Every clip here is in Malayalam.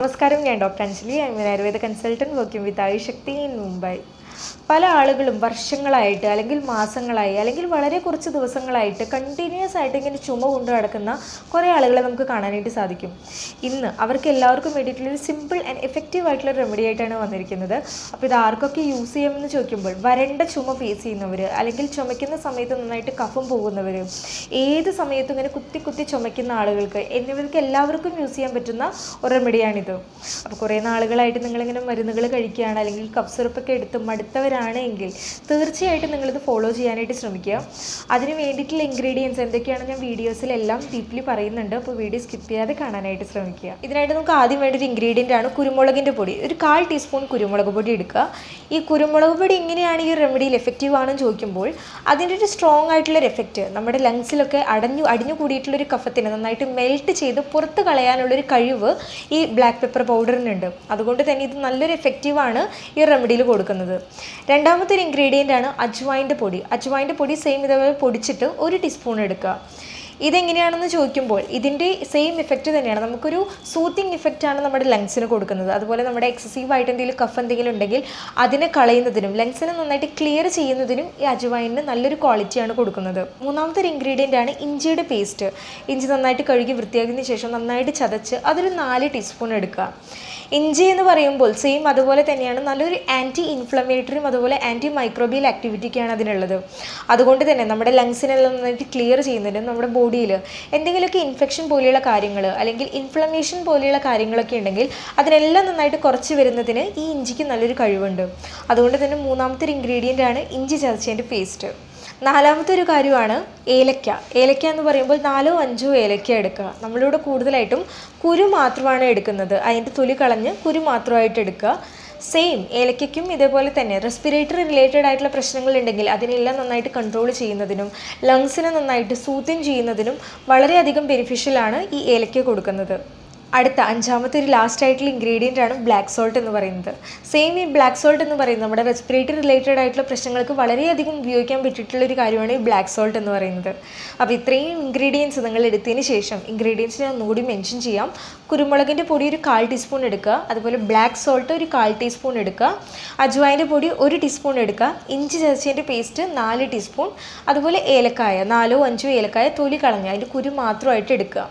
നമസ്കാരം ഞാൻ doctor Anjali. I mean Ayurveda consultant working with Ayushakti in Mumbai പല ആളുകളും വർഷങ്ങളായിട്ട് അല്ലെങ്കിൽ മാസങ്ങളായി അല്ലെങ്കിൽ വളരെ കുറച്ച് ദിവസങ്ങളായിട്ട് കണ്ടിന്യൂസ് ആയിട്ട് ഇങ്ങനെ ചുമ കൊണ്ട് നടക്കുന്ന കുറേ ആളുകളെ നമുക്ക് കാണാനായിട്ട് സാധിക്കും. ഇന്ന് അവർക്ക് എല്ലാവർക്കും വേണ്ടിയിട്ടുള്ള ഒരു സിമ്പിൾ ആൻഡ് എഫക്റ്റീവ് ആയിട്ടുള്ള റെമഡി ആയിട്ടാണ് വന്നിരിക്കുന്നത്. അപ്പോൾ ഇത് ആർക്കൊക്കെ യൂസ് ചെയ്യാമെന്ന് ചോദിക്കുമ്പോൾ വരണ്ട ചുമ ഫേസ് ചെയ്യുന്നവർ അല്ലെങ്കിൽ ചുമയ്ക്കുന്ന സമയത്ത് നന്നായിട്ട് കഫം പോകുന്നവർ ഏത് സമയത്തും ഇങ്ങനെ കുത്തി കുത്തി ചുമയ്ക്കുന്ന ആളുകൾക്ക് എന്നിവർക്ക് എല്ലാവർക്കും യൂസ് ചെയ്യാൻ പറ്റുന്ന ഒരു റെമഡിയാണിത് അപ്പോൾ കുറേ നാളുകളായിട്ട് നിങ്ങളിങ്ങനെ മരുന്നുകൾ കഴിക്കുകയാണ് അല്ലെങ്കിൽ കഫ് സിറപ്പൊക്കെ എടുത്ത് മടുത്തവരാണെങ്കിൽ തീർച്ചയായിട്ടും നിങ്ങളിത് ഫോളോ ചെയ്യാനായിട്ട് ശ്രമിക്കുക. അതിന് വേണ്ടിയിട്ടുള്ള ഇൻഗ്രീഡിയൻസ് എന്തൊക്കെയാണ് ഞാൻ വീഡിയോസിലെല്ലാം ഡീപ്ലി പറയുന്നുണ്ട്. അപ്പോൾ വീഡിയോ സ്കിപ്പ് ചെയ്യാതെ കാണാനായിട്ട് ശ്രമിക്കുക. ഇതിനായിട്ട് നമുക്ക് ആദ്യം വേണ്ട ഒരു ഇൻഗ്രീഡിയന്റ് ആണ് കുരുമുളകിന്റെ പൊടി. ഒരു കാൽ ടീസ്പൂൺ കുരുമുളക് പൊടി എടുക്കുക. ഈ കുരുമുളക് പൊടി എങ്ങനെയാണ് ഈ റെമഡിയിൽ എഫക്റ്റീവ് ആണെന്ന് ചോദിക്കുമ്പോൾ അതിന്റെ ഒരു സ്ട്രോങ് ആയിട്ടുള്ളൊരു എഫക്റ്റ് നമ്മുടെ ലങ്സിലൊക്കെ അടഞ്ഞു അടിഞ്ഞു കൂടിയിട്ടുള്ളൊരു കഫത്തിനെ നന്നായിട്ട് മെൽറ്റ് ചെയ്ത് പുറത്ത് കളയാനുള്ളൊരു കഴിവ് ഈ ബ്ലാക്ക് പെപ്പർ പൗഡറിനുണ്ട് അതുകൊണ്ട് തന്നെ ഇത് നല്ലൊരു എഫക്റ്റീവാണ് ഈ റെമഡിയിൽ കൊടുക്കുന്നത്. രണ്ടാമത്തെ ഒരു ഇൻഗ്രീഡിയന്റ് ആണ് അജ്വായിന്റെ പൊടി. അജ്വായിന്റെ പൊടി സെയിം ഇതേപോലെ പൊടിച്ചിട്ട് ഒരു ടീസ്പൂൺ എടുക്കുക. ഇതെങ്ങനെയാണെന്ന് ചോദിക്കുമ്പോൾ ഇതിന്റെ സെയിം ഇഫക്റ്റ് തന്നെയാണ്. നമുക്കൊരു സൂത്തിങ് ഇഫക്റ്റാണ് നമ്മുടെ ലങ്സിന് കൊടുക്കുന്നത്. അതുപോലെ നമ്മുടെ എക്സസീവ് ആയിട്ട് എന്തെങ്കിലും കഫ് എന്തെങ്കിലും ഉണ്ടെങ്കിൽ അതിനെ കളയുന്നതിനും ലങ്സിനെ നന്നായിട്ട് ക്ലിയർ ചെയ്യുന്നതിനും ഈ അജുവൈനിന് നല്ലൊരു ക്വാളിറ്റിയാണ് കൊടുക്കുന്നത്. മൂന്നാമത്തെ ഒരു ഇൻഗ്രീഡിയന്റ് ആണ് ഇഞ്ചിയുടെ പേസ്റ്റ് ഇഞ്ചി നന്നായിട്ട് കഴുകി വൃത്തിയാക്കിയതിന് ശേഷം നന്നായിട്ട് ചതച്ച് അതൊരു നാല് ടീസ്പൂൺ എടുക്കുക. ഇഞ്ചി എന്ന് പറയുമ്പോൾ സെയിം അതുപോലെ തന്നെയാണ്. നല്ലൊരു ആന്റി ഇൻഫ്ലമേറ്ററിയും അതുപോലെ ആന്റി മൈക്രോബിയൽ ആക്ടിവിറ്റിക്കാണ് അതിനുള്ളത്. അതുകൊണ്ട് തന്നെ നമ്മുടെ ലങ്സിനെല്ലാം നന്നായിട്ട് ക്ലിയർ ചെയ്യുന്നതിനും നമ്മുടെ ബോഡിയിൽ എന്തെങ്കിലുമൊക്കെ ഇൻഫെക്ഷൻ പോലെയുള്ള കാര്യങ്ങൾ അല്ലെങ്കിൽ ഇൻഫ്ലമേഷൻ പോലെയുള്ള കാര്യങ്ങളൊക്കെ ഉണ്ടെങ്കിൽ അതിനെല്ലാം നന്നായിട്ട് കുറച്ച് വരുന്നതിന് ഈ ഇഞ്ചിക്ക് നല്ലൊരു കഴിവുണ്ട്. അതുകൊണ്ട് തന്നെ മൂന്നാമത്തെ ഒരു ഇൻഗ്രീഡിയന്റ് ആണ് ഇഞ്ചി ചതച്ചതിന്റെ പേസ്റ്റ് നാലാമത്തെ ഒരു കാര്യമാണ് ഏലക്ക. ഏലക്ക എന്ന് പറയുമ്പോൾ നാലോ അഞ്ചോ ഏലക്ക എടുക്കുക. നമ്മളിവിടെ കൂടുതലായിട്ടും കുരു മാത്രമാണ് എടുക്കുന്നത്. അതിന്റെ തൊലി കളഞ്ഞ് കുരു മാത്രമായിട്ട് എടുക്കുക. സെയിം ഏലക്കും ഇതേപോലെ തന്നെ റെസ്പിറേറ്ററി റിലേറ്റഡ് ആയിട്ടുള്ള പ്രശ്നങ്ങൾ ഉണ്ടെങ്കിൽ അതിനെല്ലാം നന്നായിട്ട് കൺട്രോൾ ചെയ്യുന്നതിനും ലങ്സിനെ നന്നായിട്ട് സൂത്തിങ് ചെയ്യുന്നതിനും വളരെയധികം ബെനിഫിഷ്യലാണ് ഈ ഏലക്ക കൊടുക്കുന്നത്. അടുത്ത അഞ്ചാമത്തെ ഒരു ലാസ്റ്റ് ആയിട്ടുള്ള ഇൻഗ്രീഡിയന്റ് ആണ് ബ്ലാക്ക് സോൾട്ട് എന്ന് പറയുന്നത്. സെയിം ഈ ബ്ലാക്ക് സോൾട്ട് എന്ന് പറയുന്നത് നമ്മുടെ റെസ്പിറേറ്ററി റിലേറ്റഡ് ആയിട്ടുള്ള പ്രശ്നങ്ങൾക്ക് വളരെയധികം ഉപയോഗിക്കാൻ പറ്റിയിട്ടുള്ള ഒരു കാര്യമാണ് ഈ ബ്ലാക്ക് സോൾട്ട് എന്ന് പറയുന്നത്. അപ്പോൾ ഇത്രയും ഇൻഗ്രീഡിയൻസ് നിങ്ങൾ എടുത്തതിന് ശേഷം ഇൻഗ്രീഡിയൻസ് ഞാൻ ഒന്നുകൂടി മെൻഷൻ ചെയ്യാം. കുരുമുളകിന്റെ പൊടി ഒരു കാൽ ടീസ്പൂൺ എടുക്കുക അതുപോലെ ബ്ലാക്ക് സോൾട്ട് ഒരു കാൽ ടീസ്പൂൺ എടുക്കുക അജ്വായിന്റെ പൊടി ഒരു ടീസ്പൂൺ എടുക്കുക ഇഞ്ചി ചതച്ചതിന്റെ പേസ്റ്റ് നാല് ടീസ്പൂൺ അതുപോലെ ഏലക്കായ നാലോ അഞ്ചോ ഏലക്കായ തൊലി കളഞ്ഞ് അതിന്റെ കുരു മാത്രമായിട്ട് എടുക്കുക.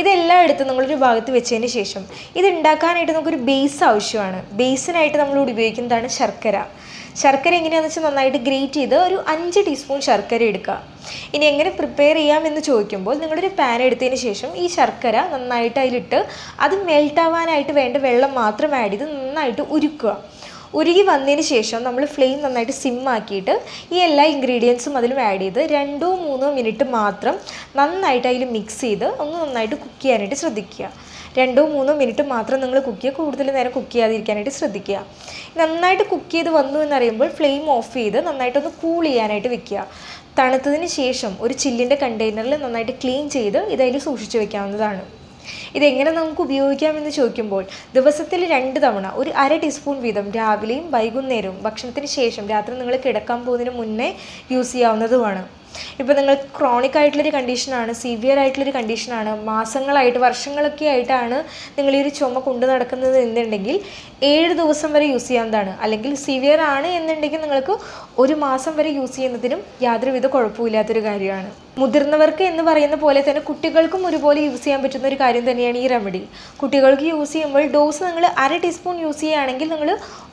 ഇതെല്ലാം എടുത്ത് നമ്മളൊരു ഭാഗത്ത് വെച്ചതിന് ശേഷം ഇത് ഉണ്ടാക്കാനായിട്ട് നമുക്കൊരു ബേസ് ആവശ്യമാണ്. ബേസിനായിട്ട് നമ്മൾ ഉപയോഗിക്കുന്നതാണ് ശർക്കര. ശർക്കര എങ്ങനെയാണെന്ന് വെച്ചാൽ നന്നായിട്ട് ഗ്രേറ്റ് ചെയ്ത് ഒരു അഞ്ച് ടീസ്പൂൺ ശർക്കര എടുക്കുക. ഇനി എങ്ങനെ പ്രിപ്പയർ ചെയ്യാമെന്ന് ചോദിക്കുമ്പോൾ നിങ്ങളൊരു പാൻ എടുത്തതിന് ശേഷം ഈ ശർക്കര നന്നായിട്ട് അതിലിട്ട് അത് മെൽട്ടാവാനായിട്ട് വേണ്ട വെള്ളം മാത്രം ആഡ് ചെയ്ത് നന്നായിട്ട് ഉരുക്കുക. ഉരുകി വന്നതിന് ശേഷം നമ്മൾ ഫ്ലെയിം നന്നായിട്ട് സിം ആക്കിയിട്ട് ഈ എല്ലാ ഇൻഗ്രീഡിയൻസും അതിലും ആഡ് ചെയ്ത് രണ്ടോ മൂന്നോ മിനിറ്റ് മാത്രം നന്നായിട്ട് അതിൽ മിക്സ് ചെയ്ത് ഒന്ന് നന്നായിട്ട് കുക്ക് ചെയ്യാനായിട്ട് ശ്രദ്ധിക്കുക. രണ്ടോ മൂന്നോ മിനിറ്റ് മാത്രം നിങ്ങൾ കുക്ക് ചെയ്യുക. കൂടുതൽ നേരം കുക്ക് ചെയ്യാതിരിക്കാനായിട്ട് ശ്രദ്ധിക്കുക. നന്നായിട്ട് കുക്ക് ചെയ്ത് വന്നു എന്നറിയുമ്പോൾ ഫ്ലെയിം ഓഫ് ചെയ്ത് നന്നായിട്ടൊന്ന് കൂൾ ചെയ്യാനായിട്ട് വെക്കുക. തണുത്തതിന് ശേഷം ഒരു ചില്ലിന്റെ കണ്ടെയ്നറിൽ നന്നായിട്ട് ക്ലീൻ ചെയ്ത് ഇതതിൽ സൂക്ഷിച്ച് വെക്കാവുന്നതാണ്. ഇതെങ്ങനെ നമുക്ക് ഉപയോഗിക്കാമെന്ന് ചോദിക്കുമ്പോൾ ദിവസത്തിൽ രണ്ട് തവണ ഒരു അര ടീസ്പൂൺ വീതം രാവിലെയും വൈകുന്നേരവും ഭക്ഷണത്തിന് ശേഷം രാത്രി നിങ്ങൾ കിടക്കാൻ പോകുന്നതിന് മുന്നേ യൂസ് ചെയ്യാവുന്നതുമാണ്. ഇപ്പോൾ നിങ്ങൾ ക്രോണിക് ആയിട്ടുള്ളൊരു കണ്ടീഷനാണ് സിവിയർ ആയിട്ടുള്ളൊരു കണ്ടീഷനാണ് മാസങ്ങളായിട്ട് വർഷങ്ങളൊക്കെ ആയിട്ടാണ് നിങ്ങൾ ഈ ഒരു ചുമ കൊണ്ടു നടക്കുന്നത് എന്നുണ്ടെങ്കിൽ ഏഴ് ദിവസം വരെ യൂസ് ചെയ്യാവുന്നതാണ്. അല്ലെങ്കിൽ സിവിയർ ആണ് എന്നുണ്ടെങ്കിൽ നിങ്ങൾക്ക് ഒരു മാസം വരെ യൂസ് ചെയ്യുന്നതിനും യാതൊരുവിധ കുഴപ്പമില്ലാത്തൊരു കാര്യമാണ്. മുതിർന്നവർക്ക് എന്ന് പറയുന്ന പോലെ തന്നെ കുട്ടികൾക്കും ഒരുപോലെ യൂസ് ചെയ്യാൻ പറ്റുന്ന ഒരു കാര്യം തന്നെയാണ് ഈ റെമഡി കുട്ടികൾക്ക് യൂസ് ചെയ്യുമ്പോൾ ഡോസ് നിങ്ങൾ അര ടീസ്പൂൺ യൂസ് ചെയ്യുകയാണെങ്കിൽ നിങ്ങൾ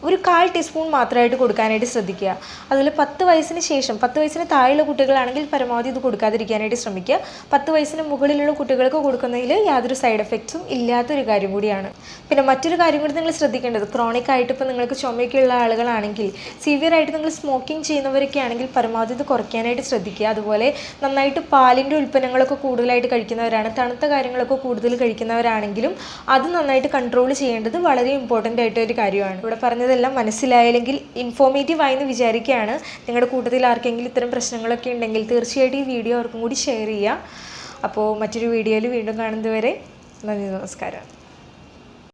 ഒരു കാൽ ടീസ്പൂൺ മാത്രമായിട്ട് കൊടുക്കാനായിട്ട് ശ്രദ്ധിക്കുക. അതുപോലെ പത്ത് വയസ്സിന് ശേഷം പത്ത് വയസ്സിന് താഴെയുള്ള കുട്ടികളാണെങ്കിൽ പരമാവധി ഇത് കൊടുക്കാതിരിക്കാനായിട്ട് ശ്രമിക്കുക. പത്ത് വയസ്സിന് മുകളിലുള്ള കുട്ടികൾക്ക് കൊടുക്കുന്നതിൽ യാതൊരു സൈഡ് എഫക്ട്സും ഇല്ലാത്തൊരു കാര്യം കൂടിയാണ്. പിന്നെ മറ്റൊരു കാര്യം കൂടി നിങ്ങൾ ശ്രദ്ധിക്കേണ്ടത് ക്രോണിക് ആയിട്ട് ഇപ്പോൾ നിങ്ങൾക്ക് ചുമയൊക്കെയുള്ള ആളുകളാണെങ്കിൽ സിവിയർ ആയിട്ട് നിങ്ങൾ സ്മോക്കിംഗ് ചെയ്യുന്നവരൊക്കെ ആണെങ്കിൽ പരമാവധി ഇത് കുറയ്ക്കാനായിട്ട് ശ്രദ്ധിക്കുക. അതുപോലെ നന്നായിട്ട് പാലിന്റെ ഉൽപ്പന്നങ്ങളൊക്കെ കൂടുതലായിട്ട് കഴിക്കുന്നവരാണ് തണുത്ത കാര്യങ്ങളൊക്കെ കൂടുതൽ കഴിക്കുന്നവരാണെങ്കിലും അത് നന്നായിട്ട് കൺട്രോൾ ചെയ്യേണ്ടത് വളരെ ഇമ്പോർട്ടന്റ് ആയിട്ട് ഒരു കാര്യമാണ്. ഇവിടെ പറഞ്ഞതെല്ലാം മനസ്സിലായില്ലെങ്കിൽ ഇൻഫോർമേറ്റീവ് ആയെന്ന് വിചാരിക്കുകയാണ്. നിങ്ങളുടെ കൂട്ടത്തിൽ ആർക്കെങ്കിലും ഇത്തരം പ്രശ്നങ്ങളൊക്കെ ഉണ്ടെങ്കിൽ തീർച്ചയായിട്ടും ഈ വീഡിയോ അവർക്കും കൂടി ഷെയർ ചെയ്യുക. അപ്പോൾ മറ്റൊരു വീഡിയോയിൽ വീണ്ടും കാണുന്നതുവരെ നന്ദി നമസ്കാരം.